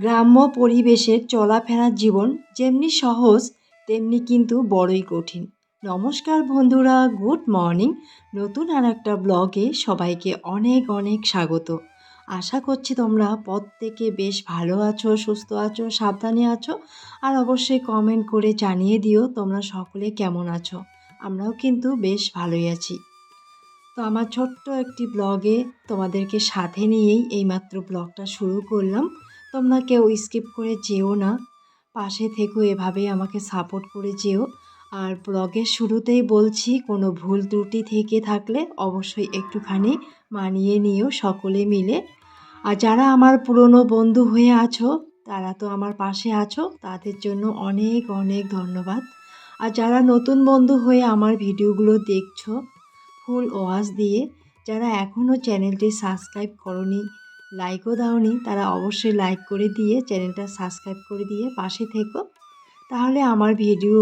গ্রাম্য পরিবেশের চলাফেরার জীবন যেমনি সহজ, তেমনি কিন্তু বড়ই কঠিন। নমস্কার বন্ধুরা, গুড মর্নিং। নতুন আর একটা ব্লগে সবাইকে অনেক অনেক স্বাগত। আশা করছি তোমরা প্রত্যেকে বেশ ভালো আছো, সুস্থ আছো, সাবধানে আছো, আর অবশ্যই কমেন্ট করে জানিয়ে দিও তোমরা সকলে কেমন আছো। আমরাও কিন্তু বেশ ভালোই আছি। তো আমার ছোট্ট একটি ব্লগে তোমাদেরকে সাথে নিয়েই এইমাত্র ব্লগটা শুরু করলাম। তোমরা কেউ স্কিপ করে যেও না। পাশে থেকো, এভাবেই আমাকে সাপোর্ট করে যেও। আর ব্লগের শুরুতেই বলছি, কোনো ভুল ত্রুটি থেকে থাকলে অবশ্যই একটুখানি মানিয়ে নিও সকলে মিলে। আর যারা আমার পুরনো বন্ধু হয়ে আছো, তারা তো আমার পাশে আছো, তাদের জন্য অনেক অনেক ধন্যবাদ। আর যারা নতুন বন্ধু হয়ে আমার ভিডিওগুলো দেখছ, ফুল ওয়াজ দিয়ে, যারা এখনও চ্যানেলটি সাবস্ক্রাইব করনি লাইকও দাওনি, তারা অবশ্যই লাইক করে দিয়ে চ্যানেলটা সাবস্ক্রাইব করে দিয়ে পাশে থেকো। তাহলে আমার ভিডিও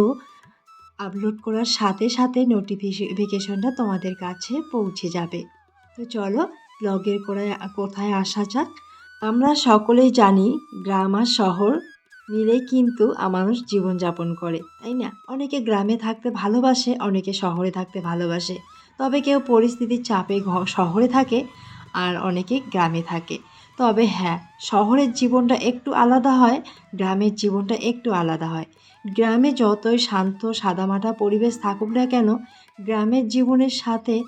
আপলোড করার সাথে সাথে নোটিফিকেশনটা তোমাদের কাছে পৌঁছে যাবে। তো চলো ব্লগের কোথায় কোথায় আসা যাক। আমরা সকলেই জানি, গ্রাম আর শহর মিলেই কিন্তু মানুষ জীবনযাপন করে, তাই না? অনেকে গ্রামে থাকতে ভালোবাসে, অনেকে শহরে থাকতে ভালোবাসে। তবে কেউ পরিস্থিতির চাপে শহরে থাকে আর অনেকে গ্রামে থাকে। তবে হ্যাঁ শহরের জীবনটা একটু আলাদা হয়, গ্রামের জীবনটা একটু আলাদা হয়। গ্রামে যতই শান্ত, সাদামাটা পরিবেশ থাকুক না কেন, গ্রামের জীবনের সাথে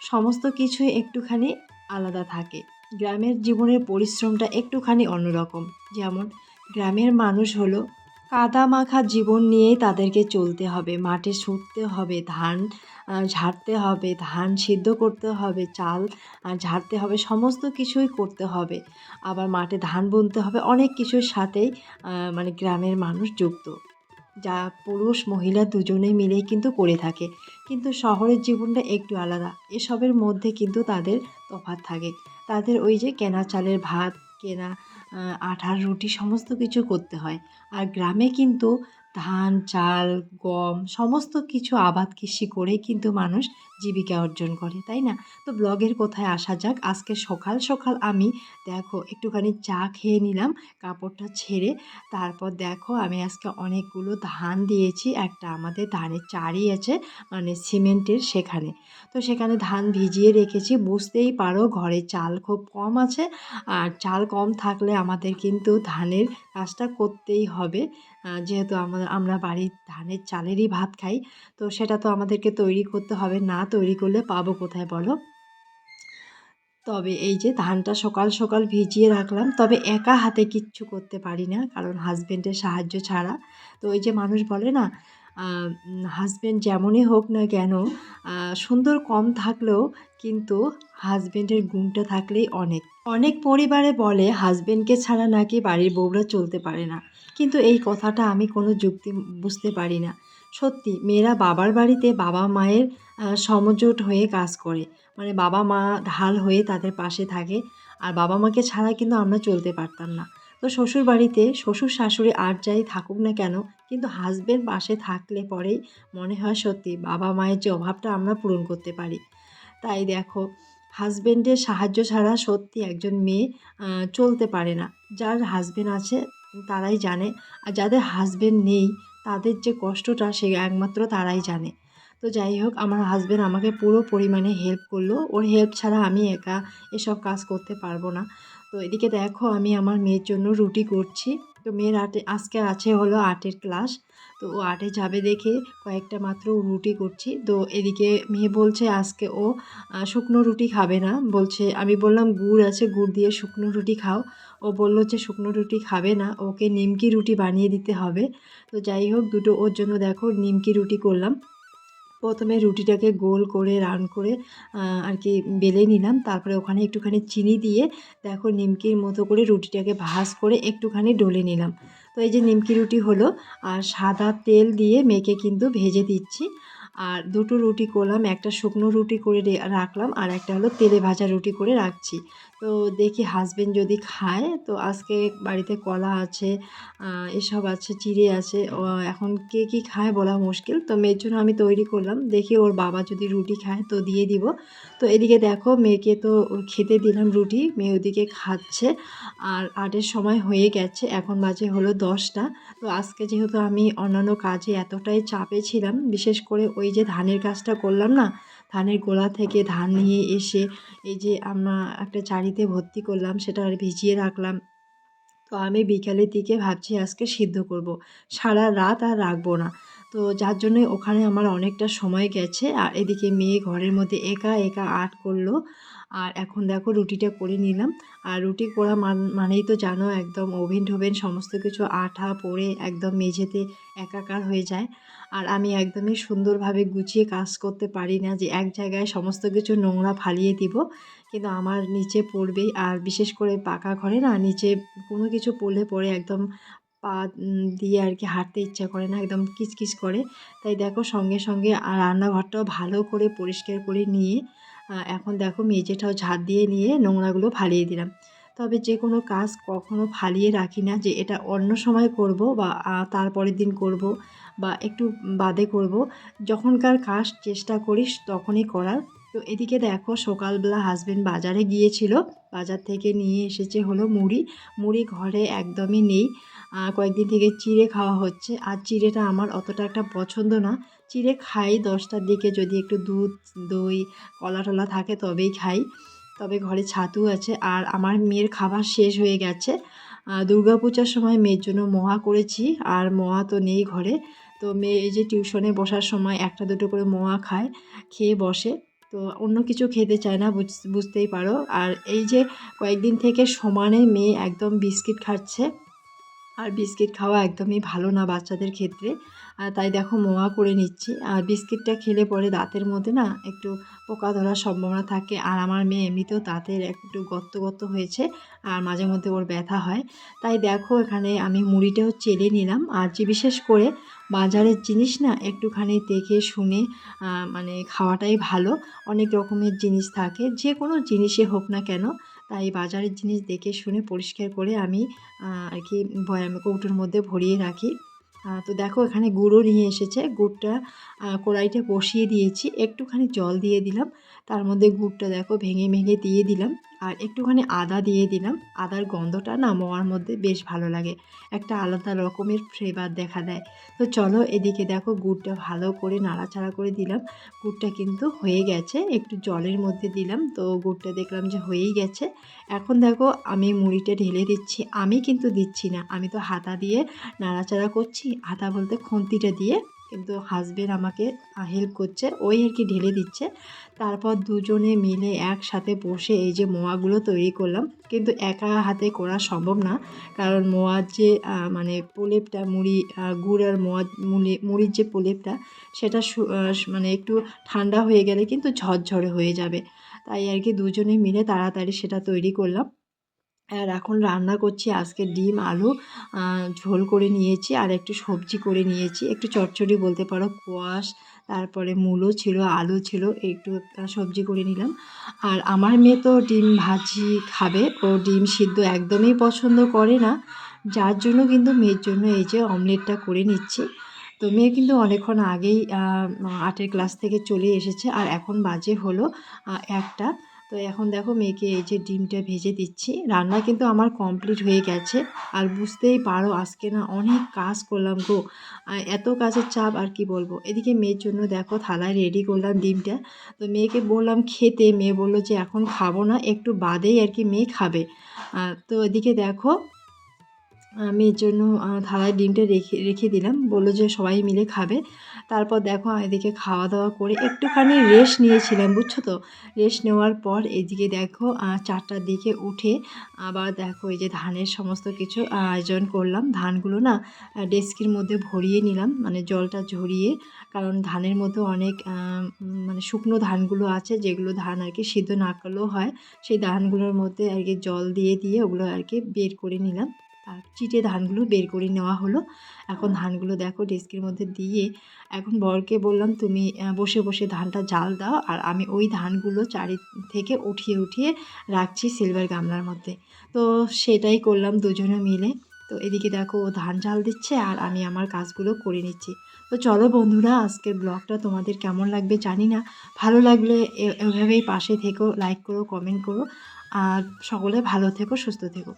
সমস্ত কিছুই একটুখানি আলাদা থাকে। গ্রামের জীবনের পরিশ্রমটা একটুখানি অন্যরকম। যেমন, গ্রামের মানুষ হলো কাদা মাখা জীবন নিয়েই তাদেরকে চলতে হবে। মাঠে ছুটতে হবে, ধান ঝাড়তে হবে, ধান সিদ্ধ করতে হবে, চাল ঝাড়তে হবে, সমস্ত কিছুই করতে হবে। আবার মাঠে ধান বুনতে হবে, অনেক কিছুর সাথেই মানে গ্রামের মানুষ যুক্ত। যা পুরুষ, মহিলা দুজনেই মিলেই কিন্তু করে থাকে। কিন্তু শহরের জীবনটা একটু আলাদা। এসবের মধ্যে কিন্তু তাদের তফাৎ থাকে। তাদের ওই যে কেনা চালের ভাত, কেনা আঠার রুটি সমস্ত কিছু করতে হয়। আর গ্রামে কিন্তু ধান, চাল, গম সমস্ত কিছু আবাদ কৃষি করেই কিন্তু মানুষ জীবিকা অর্জন করে, তাই না? তো ব্লগের কোথায় আসা যাক? আজকে সকাল সকাল আমি দেখো একটুখানি চা খেয়ে নিলাম, কাপড়টা ছেড়ে। তারপর দেখো আমি আজকে অনেকগুলো ধান দিয়েছি, একটা আমাদের ধানের চারি আছে মানে সিমেন্টের সেখানে। তো সেখানে ধান ভিজিয়ে রেখেছি, বুঝতেই পারো ঘরে চাল খুব কম আছে, আর চাল কম থাকলে আমাদের কিন্তু ধানের কাজটা করতেই হবে। যেহেতু আমরা আমরা বাড়ির ধানের চালেরই ভাত খাই, তো সেটা তো আমাদেরকে তৈরি করতে হবে, না তৈরি করলে পাবো কোথায় বলো? তবে এই যে ধানটা সকাল সকাল ভিজিয়ে রাখলাম, তবে একা হাতে কিচ্ছু করতে পারি না, কারণ হাজব্যান্ডের সাহায্য ছাড়া। তো ওই যে মানুষ বলে না হাজব্যান্ড যেমনই হোক না কেন সুন্দর কম থাকলেও কিন্তু হাজব্যান্ডের গুণটা থাকলেই অনেক। অনেক পরিবারে বলে হাজব্যান্ডকে ছাড়া নাকি বাড়ির বউরা চলতে পারে না। কিন্তু এই কথাটা আমি কোনো যুক্তি বুঝতে পারি না। সত্যি, মেয়েরা বাবার বাড়িতে বাবা মায়ের সমজোট হয়ে কাজ করে। মানে বাবা মা ঢাল হয়ে তাদের পাশে থাকে। আর বাবা মাকে ছাড়া কিন্তু আমরা চলতে পারতাম না। তো শ্বশুর বাড়িতে শ্বশুর শাশুড়ি আর যাই থাকুক না কেন, কিন্তু হাজব্যান্ড পাশে থাকলে পরেই মনে হয় সত্যি বাবা মায়ের যে অভাবটা আমরা পূরণ করতে পারি। তাই দেখো হাজব্যান্ডের সাহায্য ছাড়া সত্যি একজন মেয়ে চলতে পারে না। যার হাজব্যান্ড আছে, তারাই জানে, আর যাদের হাজব্যান্ড নেই, তাদের যে কষ্টটা সে একমাত্র তারাই জানে। তো যাই হোক, আমার হাজব্যান্ড আমাকে পুরো পরিমাণে হেল্প করল। ওর হেল্প ছাড়া আমি একা এসব কাজ করতে পারব না। তো এদিকে দেখো, আমি আমার মেয়ের জন্য রুটি করছি। তো মেয়ের আটে, আজকে আছে হলো আর্টের ক্লাস। তো ও আর্টে যাবে দেখে কয়েকটা মাত্র রুটি করছি। তো এদিকে মেয়ে বলছে আজকে ও শুকনো রুটি খাবে না। বলছে, আমি বললাম গুড় আছে, গুড় দিয়ে শুকনো রুটি খাও। ও বলল যে শুকনো রুটি খাবে না, ওকে নিমকি রুটি বানিয়ে দিতে হবে। তো যাই হোক, দুটো ওর জন্য দেখো নিমকি রুটি করলাম। প্রথমে রুটিটাকে গোল করে রাউন্ড করে আর কি বেলে নিলাম। তারপরে ওখানে একটুখানি চিনি দিয়ে, দেখো নিমকির মতো করে রুটিটাকে ভাজ করে একটুখানি ডলে নিলাম। তো এই যে নিমকি রুটি হলো, আর সাদা তেল দিয়ে মেখে কিন্তু ভেজে দিচ্ছি। আর দুটো রুটি করলাম, একটা শুকনো রুটি করে রাখলাম, আর একটা হলো তেলে ভাজা রুটি করে রাখছি। তো দেখি হাজবেন্ড যদি খায়, তো আজকে বাড়িতে কলা আছে এসব আছে, চিড়ে আছে এখন কে কী খায় বলা মুশকিল। তো মেয়ের জন্য আমি তৈরি করলাম, দেখি ওর বাবা যদি রুটি খায় তো দিয়ে দিব। তো এদিকে দেখো মেয়েকে তো খেতে দিলাম রুটি, মেয়ে ওদিকে খাচ্ছে, আর আটের সময় হয়ে গেছে, এখন বাজে হলো দশটা। তো আজকে যেহেতু আমি অন্যান্য কাজে এতটাই চাপে ছিলাম, বিশেষ করে ওই যে ধানের কাজটা করলাম না ধানের গোলা থেকে ধান নিয়ে এসে এই যে আমরা একটা চারিতে ভর্তি করলাম, সেটা আর ভিজিয়ে রাখলাম। তো আমি বিকালের দিকে ভাবছি আজকে সিদ্ধ করব। সারা রাত আর রাখব না। তো যার জন্য ওখানে আমার অনেকটা সময় গেছে, আর এদিকে মেয়ে ঘরের মধ্যে একা একা আর্ট করল। আর এখন দেখো রুটিটা করে নিলাম। আর রুটি করা মানেই তো জানো একদম ওভেন টোভেন সমস্ত কিছু আঠা পড়ে একদম মেঝেতে একাকার হয়ে যায়। আর আমি একদমই সুন্দরভাবে গুছিয়ে কাজ করতে পারি না যে এক জায়গায় সমস্ত কিছু নোংরা ফালিয়ে দিব। কিন্তু আমার নিচে পড়বেই আর বিশেষ করে পাকা ঘরে না নিচে কোনো কিছু পড়লে পরে একদম পা দিয়ে আর কি হাঁটতে ইচ্ছা করে না, একদম কিচকিচ করে। তাই দেখো সঙ্গে সঙ্গে আর রান্নাঘরটাও ভালো করে পরিষ্কার করে নিয়ে এখন দেখো মেঝেটাও ঝাঁট দিয়ে নিয়ে নোংরাগুলো ফালিয়ে দিলাম। তবে যে কোনো কাজ কখনো ফালিয়ে রাখি না যে এটা অন্য সময় করব বা তারপরের দিন করব বা, একটু বাদে করব। যখনকার কাজ চেষ্টা করিস তখনই করার। তো এদিকে দেখো সকালবেলা হাজব্যান্ড বাজারে গিয়েছিল। বাজার থেকে নিয়ে এসেছে হলো মুড়ি। মুড়ি ঘরে একদমই নেই। কয়েকদিন থেকে চিড়ে খাওয়া হচ্ছে। আর চিড়েটা আমার অতটা একটা পছন্দ না। চিড়ে খাই দশটার দিকে। যদি একটু দুধ, দই কলা টলা থাকে তবেই খাই। তবে ঘরে ছাতু আছে আর আমার মেয়ের খাবার শেষ হয়ে গেছে। দুর্গাপূজার সময় মেয়ের জন্য মোয়া করেছি আর মোয়া তো নেই ঘরে। তো মেয়ে এই যে টিউশনে বসার সময় একটা দুটো করে মোয়া খায়, খেয়ে বসে। তো অন্য কিছু খেতে চায় না বুঝতেই পারো। আর এই যে কয়েকদিন থেকে সমানে মেয়ে একদম বিস্কিট খাচ্ছে। আর বিস্কিট খাওয়া একদমই ভালো না বাচ্চাদের ক্ষেত্রে। তাই দেখো মোয়া করে নিচ্ছি। আর বিস্কিটটা খেলে পরে দাঁতের মধ্যে না একটু পোকা ধরার সম্ভাবনা থাকে। আর আমার মেয়ে এমনিতেও দাঁতের একটু গত্ত গত্ত হয়েছে আর মাঝে মধ্যে ওর ব্যথা হয়। তাই দেখো এখানে আমি মুড়িটাও চেলে নিলাম। আর যে বিশেষ করে বাজারের জিনিস না একটুখানি দেখে শুনে মানে খাওয়াটাই ভালো। অনেক রকমের জিনিস থাকে। যে কোনো জিনিসে হোক না কেন তাই বাজারের জিনিস দেখে শুনে পরিষ্কার করে আমি আর কি বয়ামে কৌটোর মধ্যে ভরিয়ে রাখি। তো দেখো এখানে গুঁড়ো নিয়ে এসেছে। গুড়টা কড়াইটা বসিয়ে দিয়েছি। একটুখানি জল দিয়ে দিলাম। তার মধ্যে গুড়টা দেখো ভেঙে ভেঙে দিয়ে দিলাম। আর একটুখানি আদা দিয়ে দিলাম। আদার গন্ধটা না মোয়ার মধ্যে বেশ ভালো লাগে। একটা আলাদা রকমের ফ্লেভার দেখা দেয়। তো চলো এদিকে দেখো গুড়টা ভালো করে নাড়াচাড়া করে দিলাম। গুড়টা কিন্তু হয়ে গেছে। একটু জলের মধ্যে দিলাম। তো গুড়টা দেখলাম যে হয়েই গেছে। এখন দেখো আমি মুড়িটা ঢেলে দিচ্ছি। আমি কিন্তু দিচ্ছি না। আমি তো হাতা দিয়ে নাড়াচাড়া করছি। হাতা বলতে খুন্তিটা দিয়ে কিন্তু হাজবেন্ড আমাকে হেল্প করছে, ওই আর কি ঢেলে দিচ্ছে। তারপর দুজনে মিলে একসাথে বসে এই যে মোয়াগুলো তৈরি করলাম। কিন্তু একা হাতে করা সম্ভব না। কারণ মোয়ার যে মানে প্রলেপটা, মুড়ি গুড় আর মোয়া মুড়ি মুড়ির যে প্রলেপটা, সেটা মানে একটু ঠান্ডা হয়ে গেলে কিন্তু ঝরঝরে হয়ে যাবে। তাই আর কি দুজনে মিলে তাড়াতাড়ি সেটা তৈরি করলাম। আর এখন রান্না করছি আজকে ডিম, আলু ঝোল করে নিয়েছি আর একটু সবজি করে নিয়েছি। একটু চটচড়ি বলতে পারো, কোয়াশ, তারপরে মূলো ছিল, আলু ছিল, একটু সবজি করে নিলাম। আর আমার মেয়ে তো ডিম ভাজি খাবে, ও ডিম সিদ্ধ একদমই পছন্দ করে না। যার জন্য কিন্তু মেয়ের জন্য এই যে অমলেটটা করে নিচ্ছি। তো মেয়ে কিন্তু অনেকক্ষণ আগেই আটের ক্লাস থেকে চলে এসেছে আর এখন বাজে হলো একটা। তো এখন দেখো মেয়েকে এই যে ডিমটা ভেজে দিচ্ছি। রান্না কিন্তু আমার কমপ্লিট হয়ে গেছে। আর বুঝতেই পারো আজকে না অনেক কাজ করলাম গো। এত কাজের চাপ আর কি বলব? এদিকে মেয়ের জন্য দেখো থালায় রেডি করলাম ডিমটা। তো মেয়েকে বললাম খেতে। মেয়ে বলল যে এখন খাব না, একটু বাদেই আর কি মেয়ে খাবে। তো এদিকে দেখো আমি এর জন্য থালায় ডিমটা রেখে রেখে দিলাম। বলল যে সবাই মিলে খাবে। তারপর দেখো এদিকে খাওয়া দাওয়া করে একটুখানি রেস্ট নিয়েছিলাম, বুঝছ তো? রেস্ট নেওয়ার পর এদিকে দেখো চারটার দিকে উঠে আবার দেখো এই যে ধানের সমস্ত কিছু আয়োজন করলাম। ধানগুলো না ডেস্কির মধ্যে ভরিয়ে নিলাম মানে জলটা ঝরিয়ে। কারণ ধানের মধ্যে অনেক মানে শুকনো ধানগুলো আছে, যেগুলো ধান আর কি সিদ্ধ না করলেও হয়। সেই ধানগুলোর মধ্যে আর কি জল দিয়ে দিয়ে ওগুলো আর কি বের করে নিলাম। তার চিটে ধানগুলো বের করে নেওয়া হলো। এখন ধানগুলো দেখো ডেস্কের মধ্যে দিয়ে এখন বরকে বললাম, তুমি বসে বসে ধানটা জাল দাও আর আমি ওই ধানগুলো চারি থেকে উঠিয়ে উঠিয়ে রাখছি সিলভার গামলার মধ্যে। তো সেটাই করলাম দুজনে মিলে। তো এদিকে দেখো ও ধান জাল দিচ্ছে আর আমি আমার কাজগুলো করে নিচ্ছি। তো চলো বন্ধুরা, আজকের ব্লগটা তোমাদের কেমন লাগবে জানি না। ভালো লাগলে এভাবেই পাশে থেকো লাইক করো কমেন্ট করো। আর সকলে ভালো থেকো, সুস্থ থেকো।